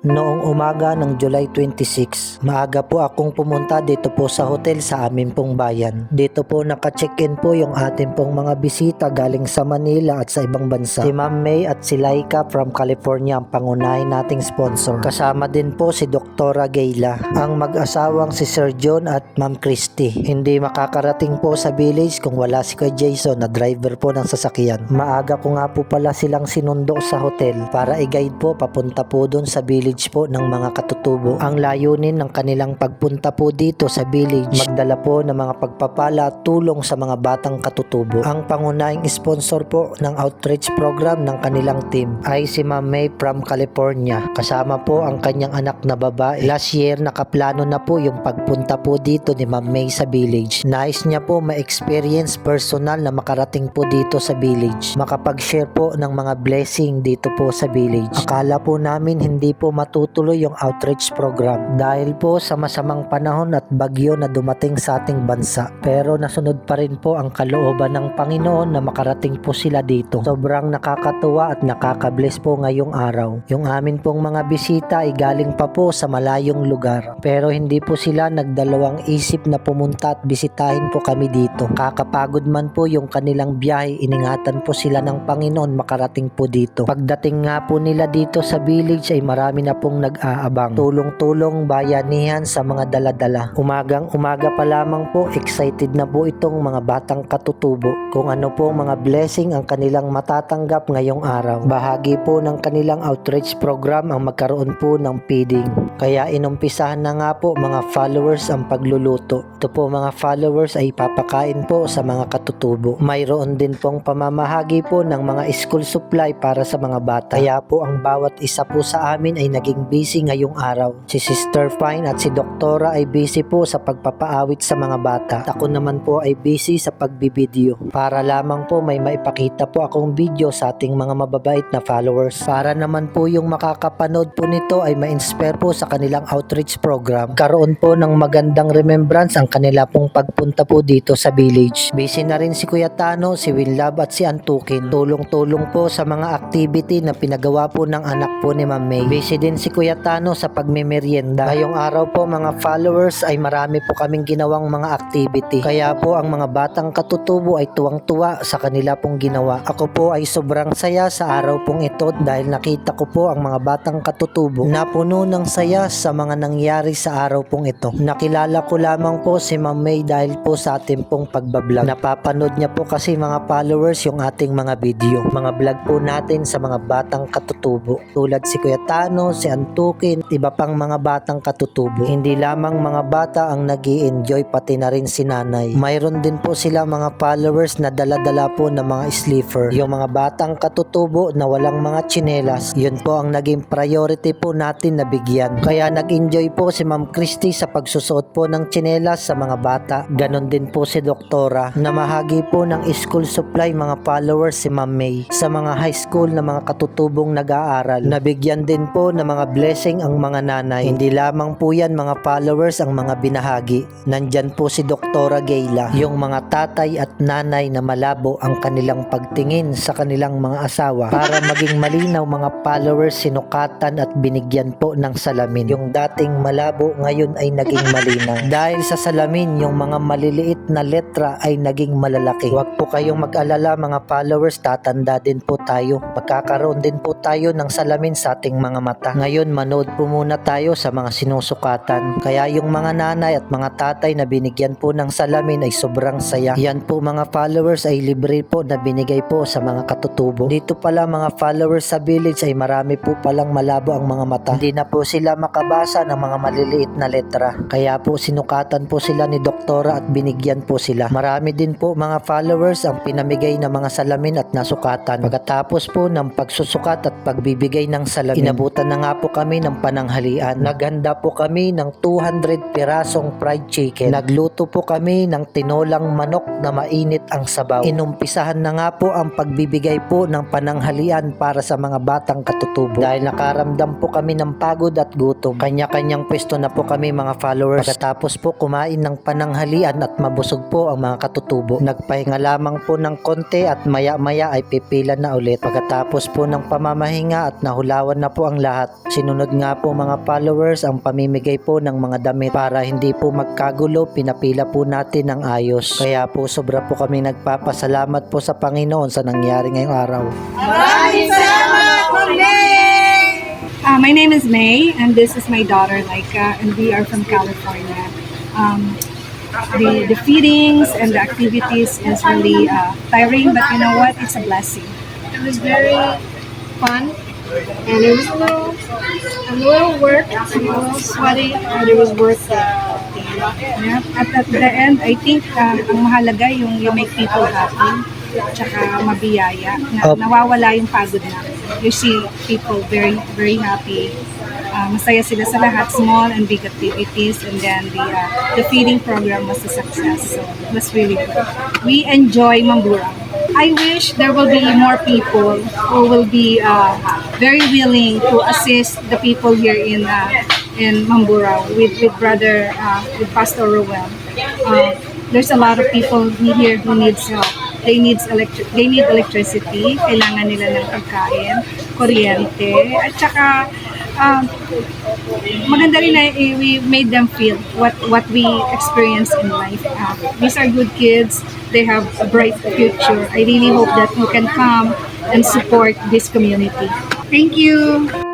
Noong umaga ng July 26, maaga po akong pumunta dito po sa hotel sa amin pong bayan. Dito po naka-check-in po yung ating pong mga bisita galing sa Manila at sa ibang bansa. Si Ma'am May at si Laika from California ang pangunahin nating sponsor. Kasama din po si Doktora Gayla, ang mag-asawang si Sir John at Ma'am Christy. Hindi makakarating po sa village kung wala si Kuya Jason na driver po ng sasakyan. Maaga ko nga po pala silang sinundo sa hotel para i-guide po papunta po doon sa village po ng mga katutubo. Ang layunin ng kanilang pagpunta po dito sa village, magdala po ng mga pagpapala tulong sa mga batang katutubo. Ang pangunahing sponsor po ng outreach program ng kanilang team ay si Ma'am May from California. Kasama po ang kanyang anak na babae. Last year, nakaplano na po yung pagpunta po dito ni Ma'am May sa village. Nais niya po ma-experience personal na makarating po dito sa village. Makapag-share po ng mga blessing dito po sa village. Akala po namin hindi po matutuloy yung outreach program dahil po sa masamang panahon at bagyo na dumating sa ating bansa. Pero nasunod pa rin po ang kalooban ng Panginoon na makarating po sila dito. Sobrang nakakatuwa at nakakabless po ngayong araw. Yung amin pong mga bisita ay galing pa po sa malayong lugar. Pero hindi po sila nagdalawang isip na pumunta at bisitahin po kami dito. Kakapagod man po yung kanilang biyahe, iningatan po sila ng Panginoon makarating po dito. Pagdating nga po nila dito sa village ay marami na pong nag-aabang. Tulong-tulong bayanihan sa mga daladala. Umagang umaga pa lamang po, excited na po itong mga batang katutubo kung ano po mga blessing ang kanilang matatanggap ngayong araw. Bahagi po ng kanilang outreach program ang magkaroon po ng feeding. Kaya inumpisahan na nga po mga followers ang pagluluto. Ito po mga followers ay papakain po sa mga katutubo. Mayroon din pong pamamahagi po ng mga school supply para sa mga bata. Kaya po ang bawat isa po sa amin ay naging busy ngayong araw. Si Sister Fine at si Doktora ay busy po sa pagpapaawit sa mga bata. At ako naman po ay busy sa pagbibideo. Para lamang po may maipakita po akong video sa ating mga mababait na followers. Para naman po yung makakapanood po nito ay ma-inspire po sa kanilang outreach program. Karoon po ng magandang remembrance ang kanila pong pagpunta po dito sa village. Busy na rin si Kuya Tano, si Winlab at si Antukin. Tulong-tulong po sa mga activity na pinagawa po ng anak po ni Ma'am May. Busy din si Kuya Tano sa pagmemerienda. Ngayong araw po mga followers ay marami po kaming ginawang mga activity. Kaya po ang mga batang katutubo ay tuwang-tuwa sa kanila pong ginawa. Ako po ay sobrang saya sa araw pong ito dahil nakita ko po ang mga batang katutubo na puno ng saya sa mga nangyari sa araw pong ito. Nakilala ko lamang po si Ma'am May dahil po sa ating pong pagbablog. Napapanood niya po kasi mga followers yung ating mga video. Mga vlog po natin sa mga batang katutubo. Tulad si Kuya Tano, si Antukin, iba pang mga batang katutubo. Hindi lamang mga bata ang nag enjoy pati na rin si nanay. Mayroon din po sila mga followers na dala-dala po ng mga sleeper. Yung mga batang katutubo na walang mga tsinelas, yun po ang naging priority po natin na bigyan. Kaya nag-enjoy po si Ma'am Christy sa pagsusuot po ng tsinelas sa mga bata. Ganon din po si Doktora na mahagi po ng school supply mga followers si Ma'am May sa mga high school na mga katutubong nag-aaral. Nabigyan din po ng mga blessing ang mga nanay. Hindi lamang po yan mga followers ang mga binahagi. Nandyan po si Doktora Gayla, yung mga tatay at nanay na malabo ang kanilang pagtingin sa kanilang mga asawa para maging malinaw mga followers sinukatan at binigyan po ng salamin. Yung dating malabo ngayon ay naging malinaw. Dahil sa salamin, yung mga maliliit na letra ay naging malalaki. Huwag po kayong mag-alala mga followers, tatanda din po tayo. Pagkakaroon din po tayo ng salamin sa ating mga mata. Ngayon, manood po muna tayo sa mga sinusukatan. Kaya yung mga nanay at mga tatay na binigyan po ng salamin ay sobrang saya. Yan po mga followers ay libre po na binigay po sa mga katutubo. Dito pala mga followers sa village ay marami po palang malabo ang mga mata. Hindi na po sila makabasa ng mga maliliit na letra. Kaya po sinukatan po sila ni doktora at binigyan po sila. Marami din po mga followers ang pinamigay ng mga salamin at nasukatan. Pagkatapos po ng pagsusukat at pagbibigay ng salamin, inabutan na nga po kami ng pananghalian. Naghanda po kami ng 200 pirasong fried chicken. Nagluto po kami ng tinolang manok na mainit ang sabaw. Inumpisahan na nga po ang pagbibigay po ng pananghalian para sa mga batang katutubo. Dahil nakaramdam po kami ng pagod at gutom nagugutom. Kanya-kanyang pwesto na po kami mga followers. Pagkatapos po kumain ng pananghalian at mabusog po ang mga katutubo. Nagpahinga lamang po ng konti at maya-maya ay pipila na ulit. Pagkatapos po ng pamamahinga at nahulawan na po ang lahat. Sinunod nga po mga followers ang pamimigay po ng mga damit para hindi po magkagulo, pinapila po natin ng ayos. Kaya po sobra po kami nagpapasalamat po sa Panginoon sa nangyari ngayong araw. Uh, my name is May, and this is my daughter Laika, and we are from California. Um, the, the feedings and the activities is really uh, tiring, but you know what? It's a blessing. It was very fun, and it was a little, a little work, a little sweaty, but it was worth it. Yeah. At at the end, I think uh, ang mahalaga yung you make people happy, tsaka mabiyaya, na nawawala yung pagod na. You see people very, very happy. Uh, masaya sila sa lahat, small and big activities, and then the uh, the feeding program was a success. So it was really good. We enjoy Mambura. I wish there will be more people who will be uh, very willing to assist the people here in uh, in Mambura with with brother uh, with Pastor Rowell. Uh, there's a lot of people here who needs help. They needs electric they need electricity, kailangan nila ng pagkain, kuryente, at saka um, maganda rin na eh, we made them feel what what we experience in life. Uh, these are good kids. They have a bright future. I really hope that you can come and support this community. Thank you.